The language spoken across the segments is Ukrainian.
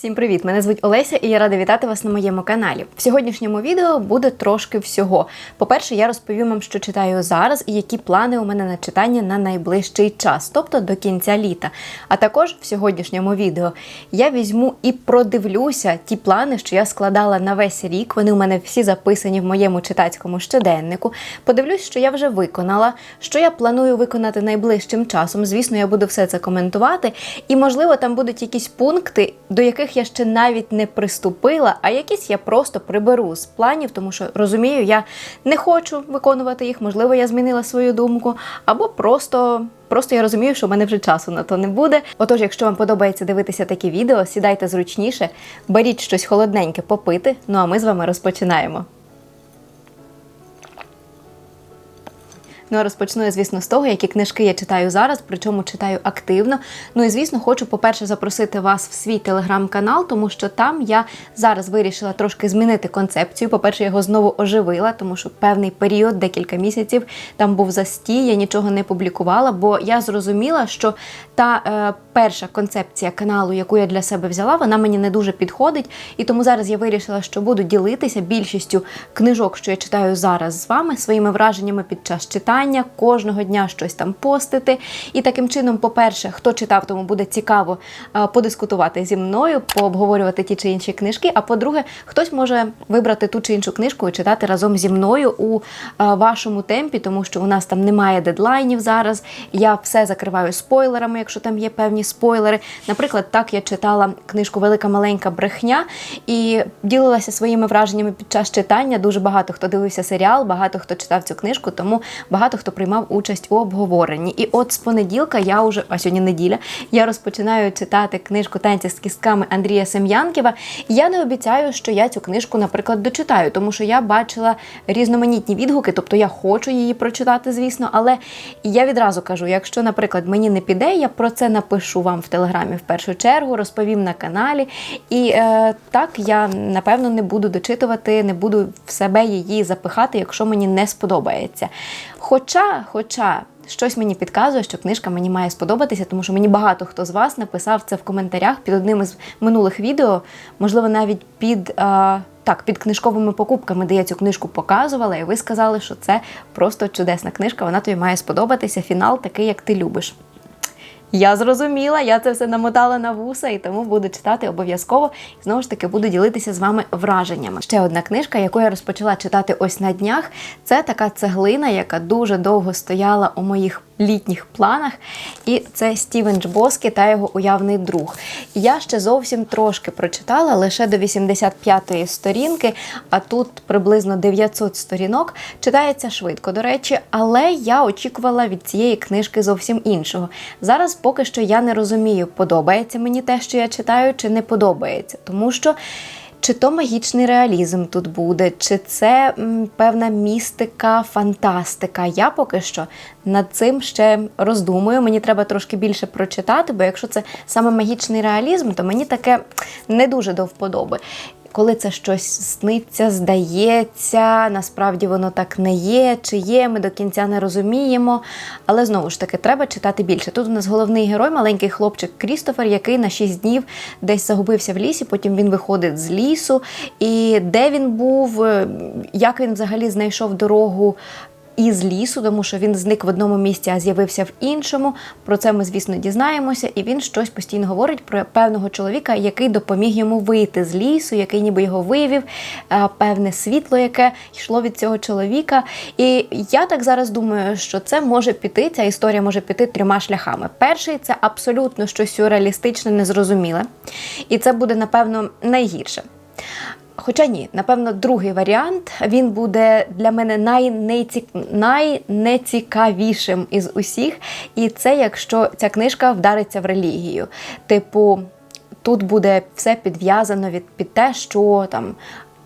Всім привіт! Мене звуть Олеся і я рада вітати вас на моєму каналі. В сьогоднішньому відео буде трошки всього. По-перше, я розповім вам, що читаю зараз і які плани у мене на читання на найближчий час, тобто до кінця літа. А також в сьогоднішньому відео я візьму і продивлюся ті плани, що я складала на весь рік. Вони у мене всі записані в моєму читацькому щоденнику. Подивлюсь, що я вже виконала, що я планую виконати найближчим часом. Звісно, я буду все це коментувати, і можливо там будуть якісь пункти, до яких я ще навіть не приступила, а якісь я просто приберу з планів, тому що розумію, я не хочу виконувати їх. Можливо, я змінила свою думку, або просто. Просто я розумію, що в мене вже часу на то не буде. Отож, якщо вам подобається дивитися такі відео, сідайте зручніше, беріть щось холодненьке попити. Ну а ми з вами розпочинаємо. Ну розпочну я, звісно, з того, які книжки я читаю зараз, причому читаю активно. Ну і звісно, хочу, по-перше, запросити вас в свій телеграм-канал, тому що там я зараз вирішила трошки змінити концепцію. По-перше, його знову оживила, тому що певний період, декілька місяців, там був застій, я нічого не публікувала, бо я зрозуміла, що та е, перша концепція каналу, яку я для себе взяла, вона мені не дуже підходить. І тому зараз я вирішила, що буду ділитися більшістю книжок, що я читаю зараз з вами, своїми враженнями під час читання кожного дня щось там постити. І таким чином, по-перше, хто читав, тому буде цікаво е, подискутувати зі мною, пообговорювати ті чи інші книжки. А по-друге, хтось може вибрати ту чи іншу книжку і читати разом зі мною у е, вашому темпі, тому що у нас там немає дедлайнів зараз. Я все закриваю спойлерами, якщо там є певні спойлери. Наприклад, так я читала книжку Велика маленька брехня і ділилася своїми враженнями під час читання. Дуже багато хто дивився серіал, багато хто читав цю книжку, тому багато хто приймав участь у обговоренні. І от з понеділка я вже, а сьогодні неділя, я розпочинаю читати книжку Танці з кістками Андрія Сем'янківа. І я не обіцяю, що я цю книжку, наприклад, дочитаю, тому що я бачила різноманітні відгуки, тобто я хочу її прочитати, звісно, але я відразу кажу: якщо, наприклад, мені не піде, я про це напишу вам в телеграмі в першу чергу, розповім на каналі. І е, так я напевно не буду дочитувати, не буду в себе її запихати, якщо мені не сподобається. Хоча, хоча. Щось мені підказує, що книжка мені має сподобатися, тому що мені багато хто з вас написав це в коментарях під одним із минулих відео, можливо, навіть під а, так, під книжковими покупками, де я цю книжку показувала, і ви сказали, що це просто чудесна книжка, вона тобі має сподобатися. Фінал такий, як ти любиш. Я зрозуміла, я це все намотала на вуса і тому буду читати обов'язково. І знову ж таки буду ділитися з вами враженнями. Ще одна книжка, яку я розпочала читати ось на днях. Це така цеглина, яка дуже довго стояла у моїх літніх планах. І це Стівен Джбоскі та його уявний друг. Я ще зовсім трошки прочитала лише до 85-ї сторінки, а тут приблизно 900 сторінок. Читається швидко, до речі, але я очікувала від цієї книжки зовсім іншого. Зараз поки що я не розумію, подобається мені те, що я читаю, чи не подобається, тому що. Чи то магічний реалізм тут буде, чи це м, певна містика, фантастика. Я поки що над цим ще роздумую. Мені треба трошки більше прочитати, бо якщо це саме магічний реалізм, то мені таке не дуже до вподоби. Коли це щось сниться, здається, насправді воно так не є, чи є, ми до кінця не розуміємо. Але знову ж таки, треба читати більше. Тут у нас головний герой, маленький хлопчик Крістофер, який на 6 днів десь загубився в лісі, потім він виходить з лісу. І де він був, як він взагалі знайшов дорогу із лісу, тому що він зник в одному місці, а з'явився в іншому. Про це ми, звісно, дізнаємося. І він щось постійно говорить про певного чоловіка, який допоміг йому вийти з лісу, який ніби його вивів, певне світло, яке йшло від цього чоловіка. І я так зараз думаю, що це може піти. Ця історія може піти трьома шляхами. Перший це абсолютно щось сюрреалістичне, незрозуміле. І це буде, напевно, найгірше. Хоча ні, напевно, другий варіант він буде для мене найнеці... найнецікавішим із усіх. І це якщо ця книжка вдариться в релігію. Типу, тут буде все підв'язано від під те, що там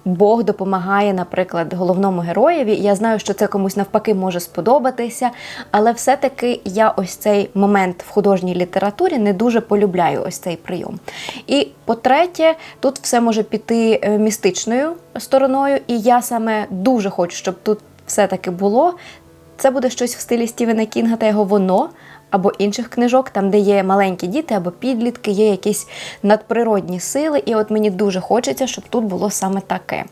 Бог допомагає, наприклад, головному героєві. Я знаю, що це комусь навпаки може сподобатися, але все-таки я ось цей момент в художній літературі не дуже полюбляю ось цей прийом. І по-третє, тут все може піти е, містичною стороною, і я саме дуже хочу, щоб тут все-таки було. Це буде щось в стилі Стівена Кінга та його воно або інших книжок, там, де є маленькі діти або підлітки, є якісь надприродні сили. І от мені дуже хочеться, щоб тут було саме таке.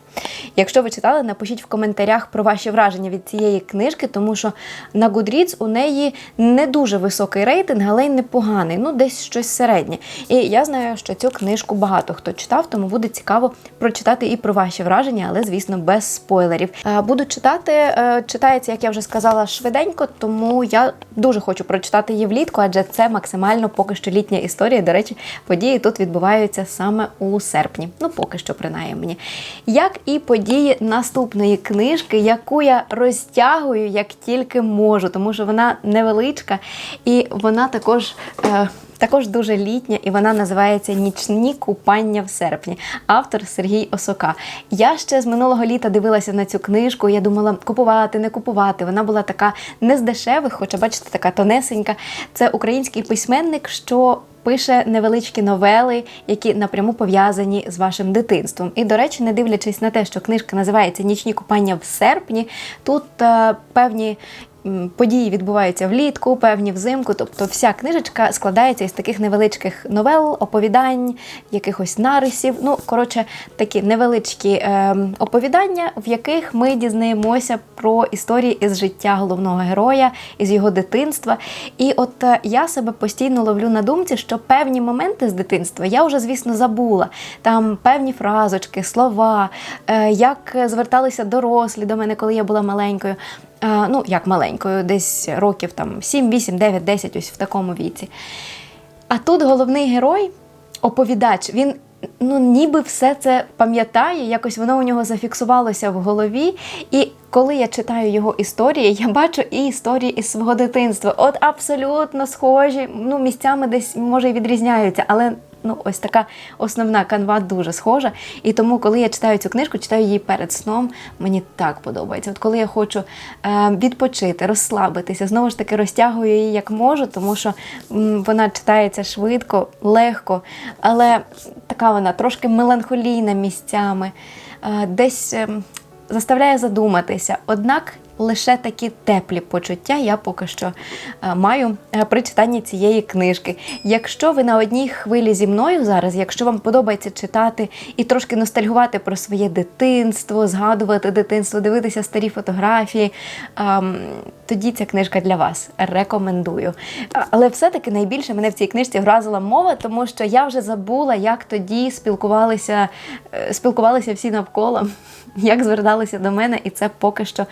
Якщо ви читали, напишіть в коментарях про ваші враження від цієї книжки, тому що на Goodreads у неї не дуже високий рейтинг, але й непоганий, ну десь щось середнє. І я знаю, що цю книжку багато хто читав, тому буде цікаво прочитати і про ваші враження, але звісно без спойлерів. Е, Буду читати. е, Читається, як я вже сказала, швиденько, тому я дуже хочу прочитати її влітку, адже це максимально поки що літня історія. До речі, події тут відбуваються саме у серпні. Ну, поки що, принаймні. Як і події наступної книжки, яку я розтягую як тільки можу, тому що вона невеличка і вона також. Е, також дуже літня, і вона називається Нічні купання в серпні. Автор Сергій Осока. Я ще з минулого літа дивилася на цю книжку. Я думала, купувати, не купувати. Вона була така не з дешевих, хоча бачите, така тонесенька. Це український письменник, що. Пише невеличкі новели, які напряму пов'язані з вашим дитинством. І, до речі, не дивлячись на те, що книжка називається Нічні купання в серпні, тут е, певні події відбуваються влітку, певні взимку. Тобто вся книжечка складається із таких невеличких новел, оповідань, якихось нарисів. Ну, коротше, такі невеличкі е, оповідання, в яких ми дізнаємося про історії із життя головного героя, із його дитинства. І от е, я себе постійно ловлю на думці, що певні моменти з дитинства я вже, звісно, забула. Там певні фразочки, слова, е, як зверталися дорослі до мене, коли я була маленькою. Е, Ну, як маленькою, десь років там 7, 8, 9, 10, ось в такому віці. А тут головний герой, оповідач, він ну, ніби все це пам'ятає, якось воно у нього зафіксувалося в голові. І коли я читаю його історії, я бачу і історії із свого дитинства. От абсолютно схожі, ну, місцями десь може і відрізняються, але. Ну, ось така основна канва дуже схожа. І тому, коли я читаю цю книжку, читаю її перед сном, мені так подобається. От коли я хочу е, відпочити, розслабитися, знову ж таки розтягую її як можу, тому що вона читається швидко, легко, але така вона трошки меланхолійна місцями, е, десь е, заставляє задуматися. Однак лише такі теплі почуття я поки що е, маю е, при читанні цієї книжки. Якщо ви на одній хвилі зі мною зараз, якщо вам подобається читати і трошки ностальгувати про своє дитинство, згадувати дитинство, дивитися старі фотографії, ем, тоді ця книжка для вас. Рекомендую. Але все-таки найбільше мене в цій книжці вразила мова, тому що я вже забула, як тоді спілкувалися, е, спілкувалися всі навколо, як зверталися до мене, і це поки що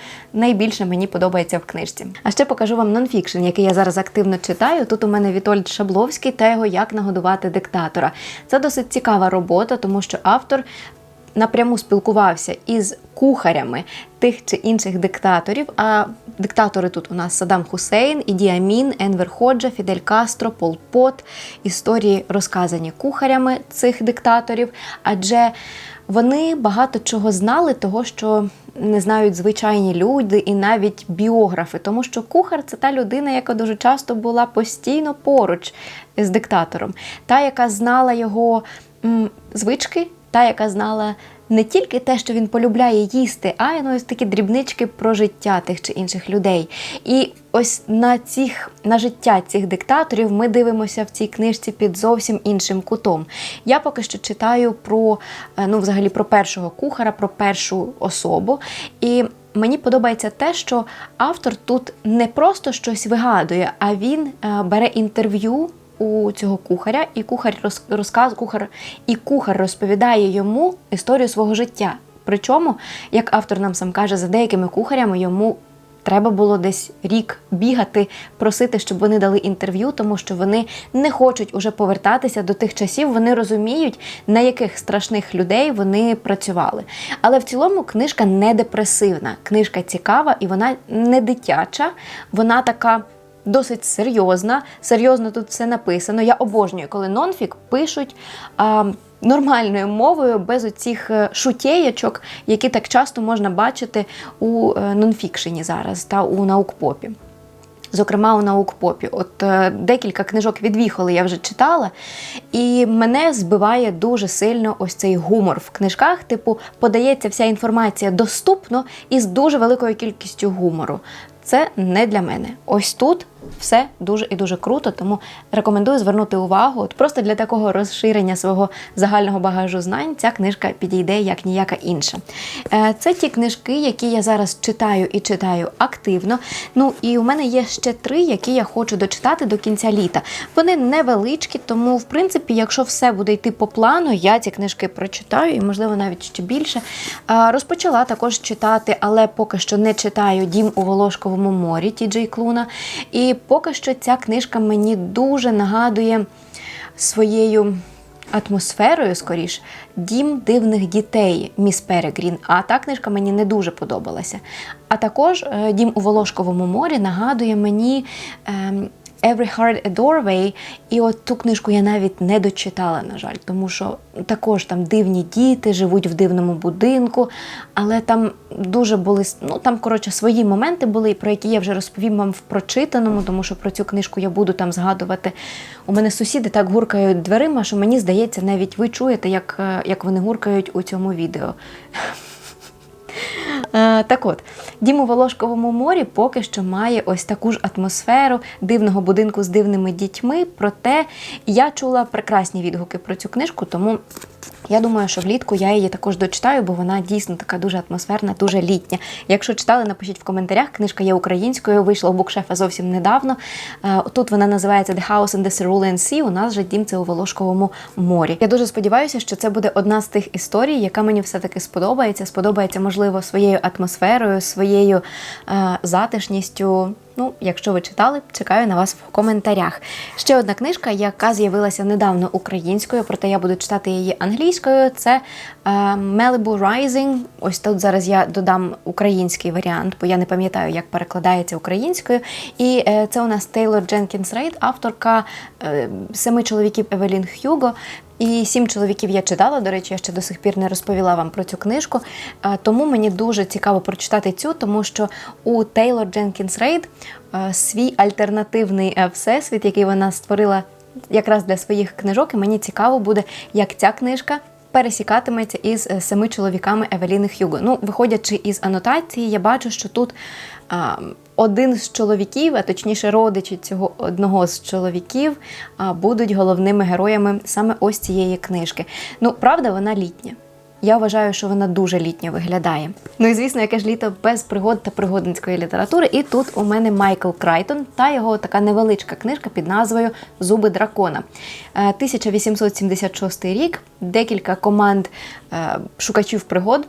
найбільше мені подобається в книжці. А ще покажу вам нонфікшн, який я зараз активно читаю. Тут у мене Вітольд Шабловський та його Як нагодувати диктатора. Це досить цікава робота, тому що автор напряму спілкувався із кухарями тих чи інших диктаторів. А диктатори тут у нас Саддам Хусейн, Іді Амін, Енвер Ходжа, Фідель Кастро, Пол Пот. Історії розказані кухарями цих диктаторів, адже вони багато чого знали, того що не знають звичайні люди і навіть біографи, тому що кухар це та людина, яка дуже часто була постійно поруч з диктатором, та, яка знала його звички, та, яка знала не тільки те, що він полюбляє їсти, а й ну, ось такі дрібнички про життя тих чи інших людей. І ось на цих на життя цих диктаторів ми дивимося в цій книжці під зовсім іншим кутом. Я поки що читаю про е, ну, взагалі про першого кухара, про першу особу. І Мені подобається те, що автор тут не просто щось вигадує, а він е, бере інтерв'ю у цього кухаря, і кухар роз, розказ, кухар, і кухар розповідає йому історію свого життя. Причому, як автор нам сам каже, за деякими кухарями йому треба було десь рік бігати, просити, щоб вони дали інтерв'ю, тому що вони не хочуть уже повертатися до тих часів. Вони розуміють, на яких страшних людей вони працювали. Але в цілому книжка не депресивна. Книжка цікава і вона не дитяча, вона така. Досить серйозна, серйозно тут все написано. Я обожнюю, коли нонфік пишуть а, нормальною мовою, без оцих е, шутєєчок, які так часто можна бачити у е, нонфікшені зараз та у наукпопі. Зокрема, у наукпопі. От е, декілька книжок від Віхоли я вже читала, і мене збиває дуже сильно ось цей гумор в книжках. Типу, подається вся інформація доступно і з дуже великою кількістю гумору. Це не для мене. Ось тут все дуже і дуже круто, тому рекомендую звернути увагу. От просто для такого розширення свого загального багажу знань ця книжка підійде як ніяка інша. Е, Це ті книжки, які я зараз читаю і читаю активно. Ну і у мене є ще три, які я хочу дочитати до кінця літа. Вони невеличкі, тому, в принципі, якщо все буде йти по плану, я ці книжки прочитаю і, можливо, навіть ще більше. Розпочала також читати, але поки що не читаю Дім у Волошковому морі Ті Джей Клуна. І поки що ця книжка мені дуже нагадує своєю атмосферою, скоріш, дім дивних дітей Міс Перегрін. А та книжка мені не дуже подобалася. А також е, дім у Волошковому морі нагадує мені. ем, Every Heart a Doorway, і от ту книжку я навіть не дочитала, на жаль, тому що також там дивні діти живуть в дивному будинку, але там дуже були ну там коротше свої моменти були, про які я вже розповім вам в прочитаному, тому що про цю книжку я буду там згадувати. У мене сусіди так гуркають дверима, що мені здається, навіть ви чуєте, як, е, як вони гуркають у цьому відео. Е, Так от, дім у Волошковому морі поки що має ось таку ж атмосферу дивного будинку з дивними дітьми. Проте я чула прекрасні відгуки про цю книжку, тому я думаю, що влітку я її також дочитаю, бо вона дійсно така дуже атмосферна, дуже літня. Якщо читали, напишіть в коментарях. Книжка є українською, вийшла у букшефа зовсім недавно. Е, Тут вона називається The House in the Cerulean Sea. У нас же дім це у Волошковому морі. Я дуже сподіваюся, що це буде одна з тих історій, яка мені все-таки сподобається. Сподобається, можливо, своєю атмосферою, своєю е, затишністю. Ну, якщо ви читали, чекаю на вас в коментарях. Ще одна книжка, яка з'явилася недавно українською, проте я буду читати її англійською. Це е, Malibu Rising. Ось тут зараз я додам український варіант, бо я не пам'ятаю, як перекладається українською. І е, це у нас Тейлор Дженкінс Рейд, авторка е, семи чоловіків Евелін Х'юго. І сім чоловіків я читала. До речі, я ще до сих пір не розповіла вам про цю книжку. Тому мені дуже цікаво прочитати цю, тому що у Тейлор Дженкінс Рейд свій альтернативний е, всесвіт, який вона створила якраз для своїх книжок. І мені цікаво буде, як ця книжка. Пересікатиметься із е, семи чоловіками Евеліни Х'юго. Ну, виходячи із анотації, я бачу, що тут а, один з чоловіків, а точніше родичі цього одного з чоловіків, будуть головними героями саме ось цієї книжки. Ну, правда, вона літня. Я вважаю, що вона дуже літньо виглядає. Ну і звісно, яке ж літо без пригод та пригодницької літератури. І тут у мене Майкл Крайтон та його така невеличка книжка під назвою Зуби дракона. Е, 1876 рік. Декілька команд е, шукачів пригод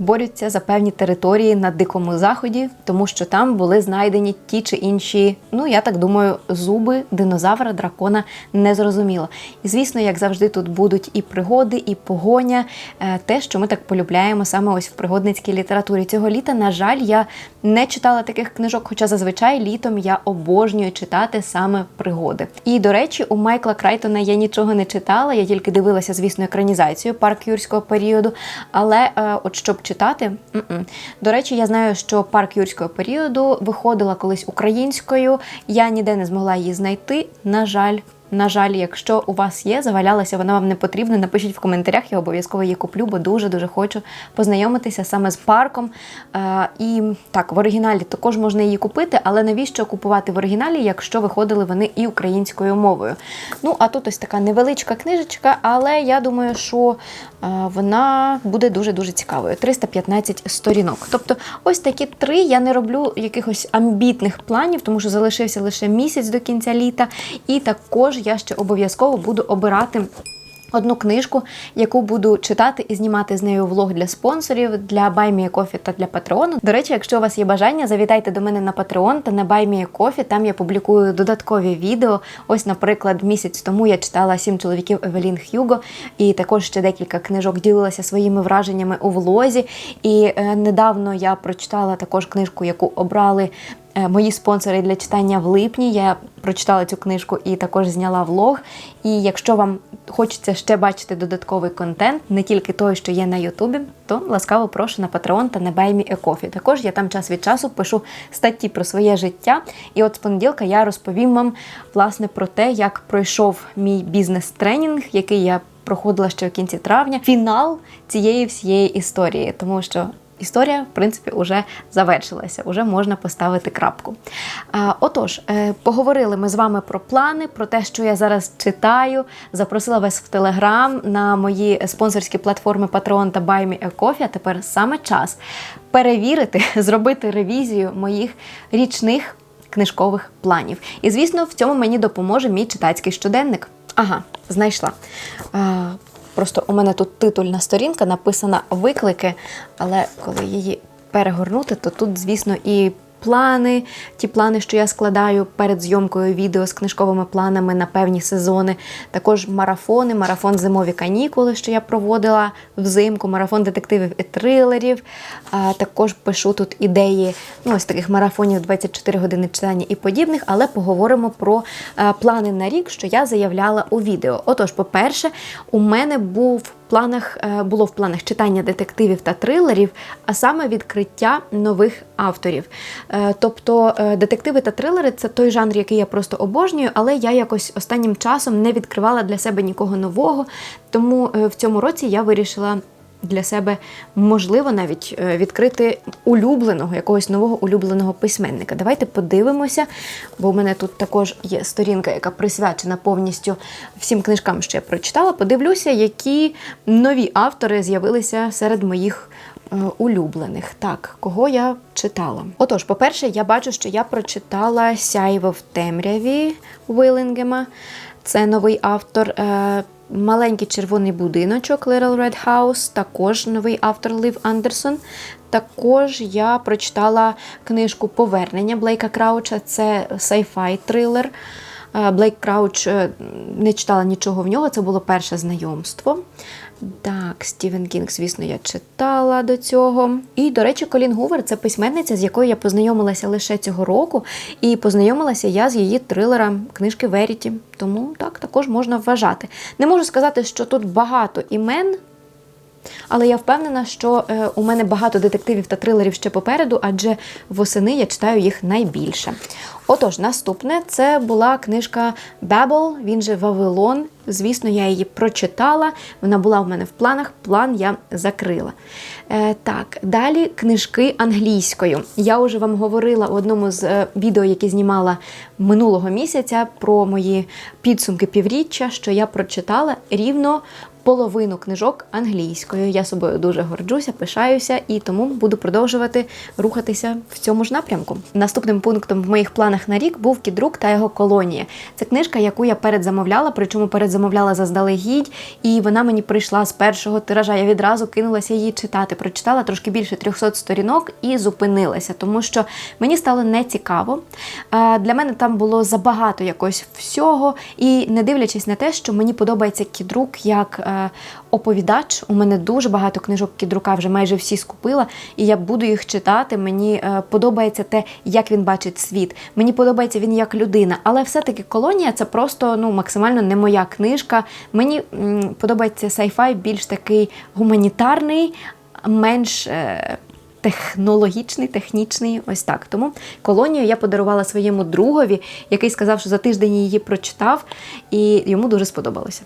борються за певні території на дикому заході, тому що там були знайдені ті чи інші, ну я так думаю, зуби динозавра, дракона незрозуміло. І звісно, як завжди, тут будуть і пригоди, і погоня, е, те, що ми так полюбляємо саме ось в пригодницькій літературі. Цього літа, на жаль, я не читала таких книжок, хоча зазвичай літом я обожнюю читати саме пригоди. І до речі, у Майкла Крайтона я нічого не читала, я тільки дивилася, звісно, екранізацію парк юрського періоду. Але е, от щоб читати, м-м. до речі, я знаю, що парк юрського періоду виходила колись українською. Я ніде не змогла її знайти. На жаль. На жаль, якщо у вас є, завалялася, вона вам не потрібна, напишіть в коментарях, я обов'язково її куплю, бо дуже-дуже хочу познайомитися саме з парком. Е, і так, в оригіналі також можна її купити, але навіщо купувати в оригіналі, якщо виходили вони і українською мовою? Ну, а тут ось така невеличка книжечка, але я думаю, що е, вона буде дуже-дуже цікавою. 315 сторінок. Тобто, ось такі три. Я не роблю якихось амбітних планів, тому що залишився лише місяць до кінця літа. І також я ще обов'язково буду обирати. Одну книжку, яку буду читати і знімати з нею влог для спонсорів, для BuyMeACoffee та для Патреону. До речі, якщо у вас є бажання, завітайте до мене на Patreon та на BuyMeACoffee, Там я публікую додаткові відео. Ось, наприклад, місяць тому я читала сім чоловіків Евелін Х'юго, і також ще декілька книжок ділилася своїми враженнями у влозі. І е, недавно я прочитала також книжку, яку обрали. Е, Мої спонсори для читання в липні. Я прочитала цю книжку і також зняла влог. І якщо вам хочеться ще бачити додатковий контент, не тільки той, що є на Ютубі, то ласкаво прошу на Patreon та на BuyMeACoffee. Також я там час від часу пишу статті про своє життя. І от з понеділка я розповім вам власне про те, як пройшов мій бізнес-тренінг, який я проходила ще в кінці травня. Фінал цієї всієї історії, тому що історія, в принципі, вже завершилася, вже можна поставити крапку. Отож, е, поговорили ми з вами про плани, про те, що я зараз читаю. Запросила вас в Телеграм на мої спонсорські платформи Patreon та Buy Me. А тепер саме час перевірити, зробити ревізію моїх річних книжкових планів. І, звісно, в цьому мені допоможе мій читацький щоденник. Ага, знайшла. Просто у мене тут титульна сторінка написана виклики, але коли її перегорнути, то тут, звісно, і плани, ті плани, що я складаю перед зйомкою відео з книжковими планами на певні сезони. Також марафони, марафон зимові канікули, що я проводила взимку, марафон детективів і трилерів. Також пишу тут ідеї ну, ось таких марафонів 24 години читання і подібних, але поговоримо про плани на рік, що я заявляла у відео. Отож, по-перше, у мене був планах е, було в планах читання детективів та трилерів, а саме відкриття нових авторів. Е, Тобто е, детективи та трилери це той жанр, який я просто обожнюю, але я якось останнім часом не відкривала для себе нікого нового. Тому в цьому році я вирішила. Для себе можливо навіть е, відкрити улюбленого, якогось нового улюбленого письменника. Давайте подивимося, бо у мене тут також є сторінка, яка присвячена повністю всім книжкам, що я прочитала. Подивлюся, які нові автори з'явилися серед моїх е, улюблених. Так, кого я читала? Отож, по-перше, я бачу, що я прочитала Сяйво в темряві Виллингема. Це новий автор. Маленький червоний будиночок Little Red House, також новий автор Лив Андерсон. Також я прочитала книжку Повернення Блейка Крауча, це sci-fi трилер. Е, Блейк Крауч е, не читала нічого в нього, це було перше знайомство. Так, Стівен Кінг, звісно, я читала до цього. І, до речі, Колін Гувер це письменниця, з якою я познайомилася лише цього року. І познайомилася я з її трилера книжки Веріті. Тому так також можна вважати. Не можу сказати, що тут багато імен. Але я впевнена, що е, у мене багато детективів та трилерів ще попереду, адже восени я читаю їх найбільше. Отож, наступне це була книжка Бебел, він же Вавилон. Звісно, я її прочитала. Вона була в мене в планах, план я закрила. Е, так, далі книжки англійською. Я вже вам говорила в одному з е, відео, які знімала минулого місяця, про мої підсумки півріччя, що я прочитала рівно половину книжок англійською. Я собою дуже горджуся, пишаюся і тому буду продовжувати рухатися в цьому ж напрямку. Наступним пунктом в моїх планах на рік був Кідрук та його колонія. Це книжка, яку я передзамовляла, причому передзамовляла заздалегідь, і вона мені прийшла з першого тиража. Я відразу кинулася її читати. Прочитала трошки більше 300 сторінок і зупинилася, тому що мені стало нецікаво. Для мене там було забагато якось всього, і не дивлячись на те, що мені подобається Кідрук як оповідач. У мене дуже багато книжок Кідрука, вже майже всі скупила, і я буду їх читати. Мені е, подобається те, як він бачить світ. Мені подобається він як людина, але все-таки колонія це просто ну максимально не моя книжка. Мені подобається сайфай більш такий гуманітарний, менш. Е, Технологічний, технічний, ось так. Тому колонію я подарувала своєму другові, який сказав, що за тиждень її прочитав, і йому дуже сподобалося.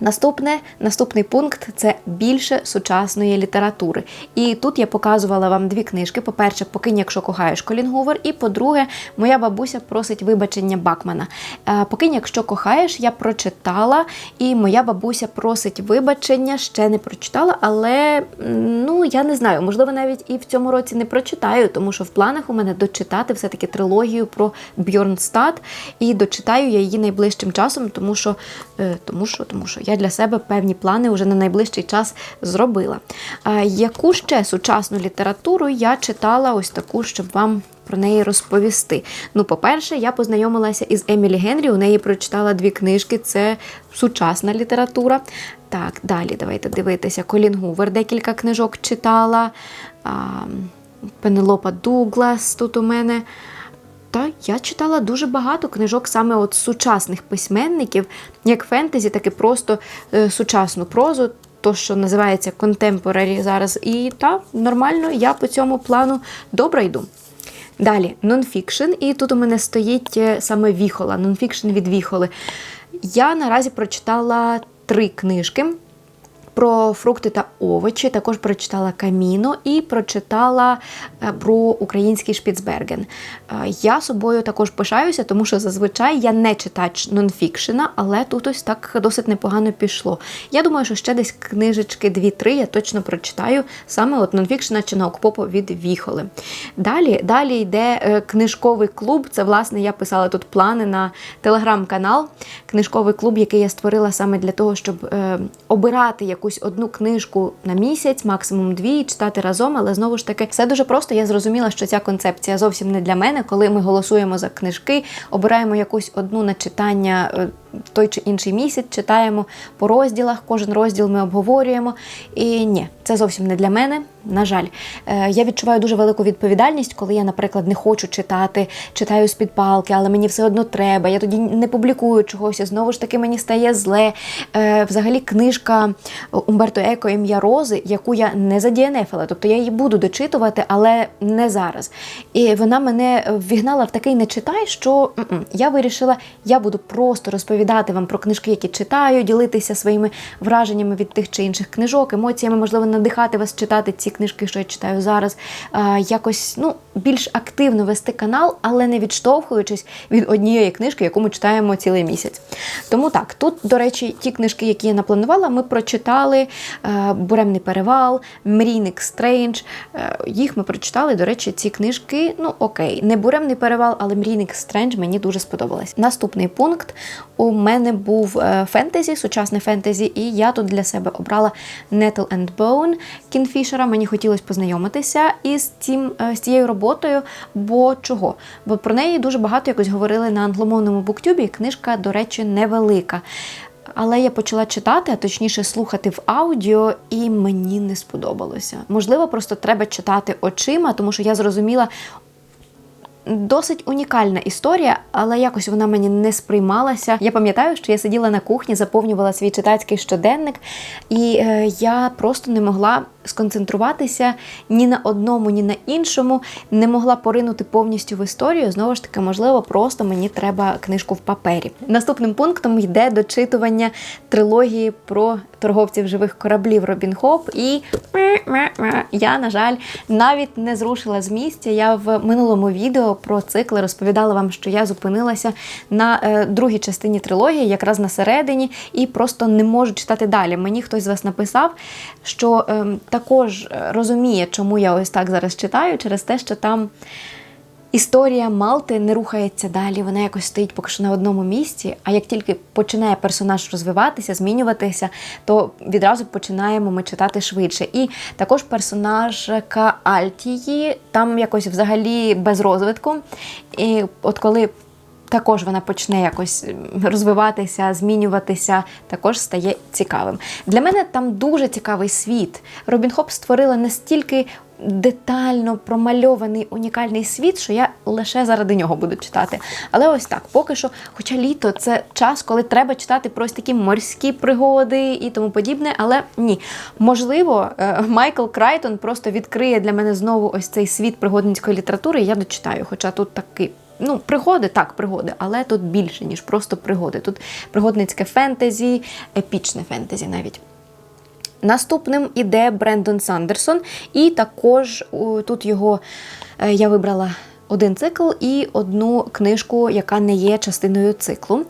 Наступне, наступний пункт це більше сучасної літератури. І тут я показувала вам дві книжки: по-перше, покинь, якщо кохаєш Колін Гувер, і по-друге, моя бабуся просить вибачення Бакмана. Е, Покинь, якщо кохаєш, я прочитала, і моя бабуся просить вибачення, ще не прочитала, але ну я не знаю, можливо, навіть і в цьому році не прочитаю, тому що в планах у мене дочитати все-таки трилогію про Бьорнстад, і дочитаю я її найближчим часом, тому що, тому що, тому що я для себе певні плани вже на найближчий час зробила. Яку ще сучасну літературу я читала ось таку, щоб вам про неї розповісти? Ну, по-перше, я познайомилася із Емілі Генрі. У неї прочитала дві книжки. Це сучасна література. Так, далі давайте дивитися. Колін Гувер декілька книжок читала. А, Пенелопа Дуглас тут у мене. Та я читала дуже багато книжок саме от сучасних письменників, як фентезі, так і просто е, сучасну прозу, то, що називається контемпорарі зараз. І та нормально, я по цьому плану добре йду. Далі нонфікшн, і тут у мене стоїть е, саме віхола, нонфікшн від віхоли. Я наразі прочитала три книжки. Про фрукти та овочі. Також прочитала Каміно і прочитала е, про український Шпіцберген. Е, Я собою також пишаюся, тому що зазвичай я не читач нонфікшена, але тут ось так досить непогано пішло. Я думаю, що ще десь книжечки 2-3 я точно прочитаю саме от нонфікшена чи наукпопу від Віхоли. Далі, далі йде е, книжковий клуб. Це, власне, я писала тут плани на телеграм-канал. Книжковий клуб, який я створила саме для того, щоб обирати якусь одну книжку на місяць, максимум дві, читати разом. Але знову ж таки, все дуже просто. Я зрозуміла, що ця концепція зовсім не для мене. Коли ми голосуємо за книжки, обираємо якусь одну на читання. е, той чи інший місяць читаємо по розділах, кожен розділ ми обговорюємо. І ні, це зовсім не для мене. На жаль, Е, я відчуваю дуже велику відповідальність, коли я, наприклад, не хочу читати, читаю з під палки, але мені все одно треба. Я тоді не публікую чогось. і Знову ж таки, мені стає зле. Е, Взагалі, книжка Умберто Еко Ім'я Рози, яку я не задієнефила, тобто я її буду дочитувати, але не зараз. І вона мене ввігнала в такий не читай, що я вирішила, я буду просто розповідати вам про книжки, які читаю, ділитися своїми враженнями від тих чи інших книжок, емоціями, можливо, надихати вас читати ці книжки, що я читаю зараз. А, якось ну, більш активно вести канал, але не відштовхуючись від однієї книжки, яку ми читаємо цілий місяць. Тому так, тут, до речі, ті книжки, які я напланувала, ми прочитали е, Буремний перевал, Мрійник Стрейндж. Е, їх ми прочитали. До речі, ці книжки, ну окей, не Буремний перевал, але Мрійник Стрендж мені дуже сподобалось. Наступний пункт у мене був е, фентезі, сучасне фентезі, і я тут для себе обрала Nettle and Bone Кінфішера. Мені хотілося познайомитися із цим е, з цією роботою. Бо чого? Бо про неї дуже багато якось говорили на англомовному буктюбі. Книжка, до речі, невелика. Але я почала читати, а точніше слухати в аудіо, і мені не сподобалося. Можливо, просто треба читати очима, тому що я зрозуміла. Досить унікальна історія, але якось вона мені не сприймалася. Я пам'ятаю, що я сиділа на кухні, заповнювала свій читацький щоденник, і е, я просто не могла сконцентруватися ні на одному, ні на іншому, не могла поринути повністю в історію. Знову ж таки, можливо, просто мені треба книжку в папері. Наступним пунктом йде дочитування трилогії про торговців живих кораблів Робін Хоп. І я, на жаль, навіть не зрушила з місця. Я в минулому відео про цикли розповідала вам, що я зупинилася на е, другій частині трилогії, якраз на середині, і просто не можу читати далі. Мені хтось з вас написав, що е, також розуміє, чому я ось так зараз читаю, через те, що там. Історія Малти не рухається далі, вона якось стоїть поки що на одному місці. А як тільки починає персонаж розвиватися, змінюватися, то відразу починаємо ми читати швидше. І також персонажка Альтії там якось взагалі без розвитку. І от коли також вона почне якось розвиватися, змінюватися, також стає цікавим. Для мене там дуже цікавий світ. Робін Хоп створила настільки детально промальований унікальний світ, що я лише заради нього буду читати. Але ось так, поки що, хоча літо це час, коли треба читати про ось такі морські пригоди і тому подібне. Але ні, можливо, е, Майкл Крайтон просто відкриє для мене знову ось цей світ пригодницької літератури. і Я дочитаю, хоча тут такий. Ну, пригоди, так, пригоди, але тут більше, ніж просто пригоди. Тут пригодницьке фентезі, епічне фентезі навіть. Наступним іде Брендон Сандерсон, і також тут його е, я вибрала один цикл і одну книжку, яка не є частиною циклу.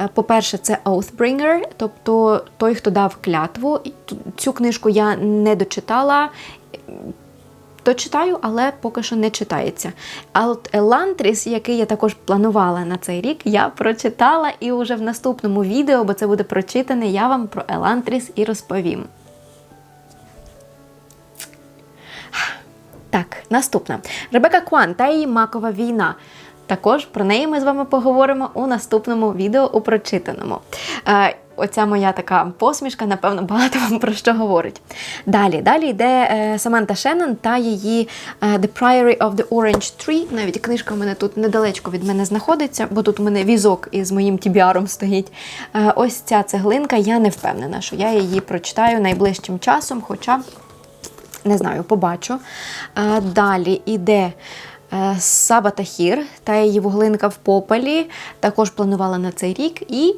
Е, По-перше, це Oathbringer, тобто той, хто дав клятву. Цю книжку я не дочитала. Дочитаю, але поки що не читається. А от Елантріс, який я також планувала на цей рік, я прочитала і вже в наступному відео, бо це буде прочитане, я вам про Елантріс і розповім. Так, наступна. Ребека Кван та її макова війна. Також про неї ми з вами поговоримо у наступному відео у прочитаному. Е, Оця моя така посмішка, напевно, багато вам про що говорить. Далі, далі йде е, Саманта Шеннон та її е, The Priory of the Orange Tree. Навіть книжка в мене тут недалечко від мене знаходиться, бо тут у мене візок із моїм тібіаром стоїть. Е, ось ця цеглинка, я не впевнена, що я її прочитаю найближчим часом, хоча не знаю, побачу. Е, Далі іде е, Саба Тахір та її вуглинка в попелі. Також планувала на цей рік. І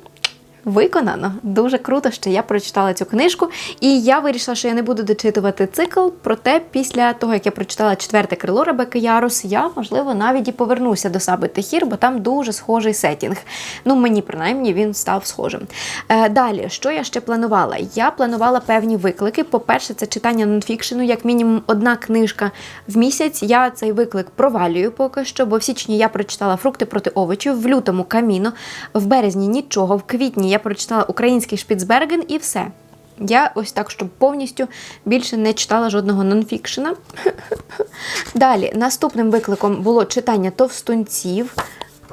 Виконано. Дуже круто, що я прочитала цю книжку. І я вирішила, що я не буду дочитувати цикл. Проте, після того, як я прочитала четверте крило Ребекки Ярус, я, можливо, навіть і повернуся до Саби Техір, бо там дуже схожий сетінг. Ну, мені принаймні він став схожим. Е, далі, що я ще планувала? Я планувала певні виклики. По-перше, це читання нонфікшену, як мінімум одна книжка в місяць. Я цей виклик провалюю поки що, бо в січні я прочитала фрукти проти овочів, в лютому каміно, в березні нічого, в квітні я прочитала український Шпіцберген і все. Я ось так, щоб повністю більше не читала жодного нонфікшена. Далі, наступним викликом було читання товстунців.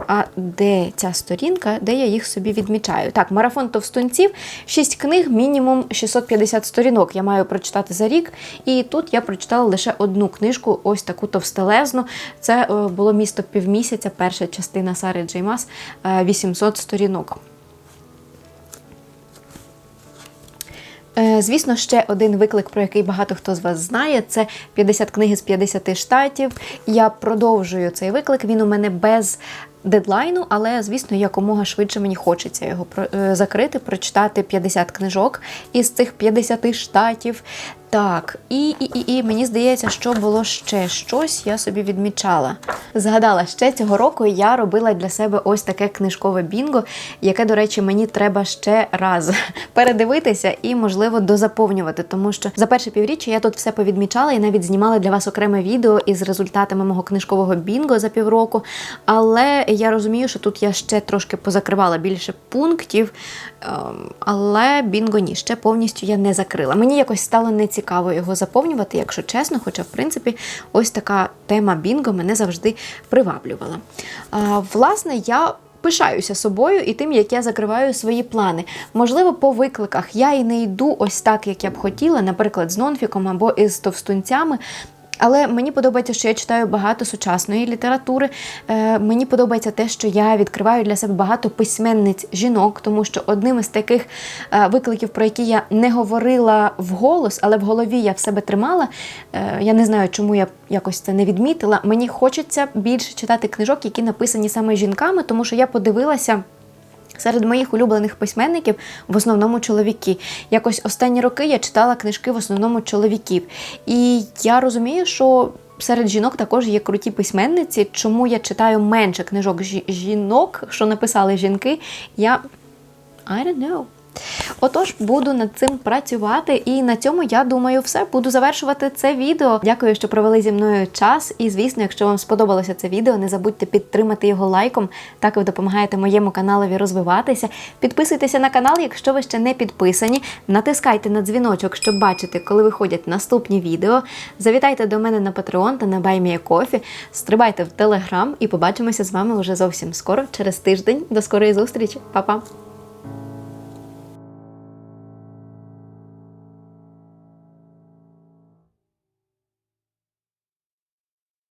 А де ця сторінка, де я їх собі відмічаю? Так, марафон товстунців, 6 книг, мінімум 650 сторінок. Я маю прочитати за рік. І тут я прочитала лише одну книжку, ось таку товстелезну. Це е, було місто півмісяця, перша частина Сари Джеймас, е, 800 сторінок. Звісно, ще один виклик, про який багато хто з вас знає, це 50 книги з 50 штатів. Я продовжую цей виклик. Він у мене без дедлайну, але, звісно, якомога швидше мені хочеться його е, закрити, прочитати 50 книжок із цих 50 штатів. Так, і, і, і, і мені здається, що було ще щось, я собі відмічала. Згадала, ще цього року я робила для себе ось таке книжкове бінго, яке, до речі, мені треба ще раз передивитися і, можливо, дозаповнювати, тому що за перше півріччя я тут все повідмічала і навіть знімала для вас окреме відео із результатами мого книжкового бінго за півроку. Але я розумію, що тут я ще трошки позакривала більше пунктів, ем, але бінго ні, ще повністю я не закрила. Мені якось стало нецікаво його заповнювати, якщо чесно, хоча, в принципі, ось така тема бінго мене завжди приваблювала. Власне, я. Пишаюся собою і тим, як я закриваю свої плани. Можливо, по викликах я і не йду ось так, як я б хотіла, наприклад, з нонфіком або із товстунцями. Але мені подобається, що я читаю багато сучасної літератури. Е, мені подобається те, що я відкриваю для себе багато письменниць жінок, тому що одним із таких е, викликів, про які я не говорила вголос, але в голові я в себе тримала. Е, я не знаю, чому я якось це не відмітила. Мені хочеться більше читати книжок, які написані саме жінками, тому що я подивилася. Серед моїх улюблених письменників в основному чоловіки. Якось останні роки я читала книжки в основному чоловіків. І я розумію, що серед жінок також є круті письменниці. Чому я читаю менше книжок жінок, що написали жінки, я I don't know. Отож, буду над цим працювати, і на цьому я думаю, все буду завершувати це відео. Дякую, що провели зі мною час. І звісно, якщо вам сподобалося це відео, не забудьте підтримати його лайком. Так ви допомагаєте моєму каналові розвиватися. Підписуйтеся на канал, якщо ви ще не підписані. Натискайте на дзвіночок, щоб бачити, коли виходять наступні відео. Завітайте до мене на Patreon та на BuyMeACoffee. Стрибайте в Telegram і побачимося з вами уже зовсім скоро, через тиждень. До скорої зустрічі, Па-па!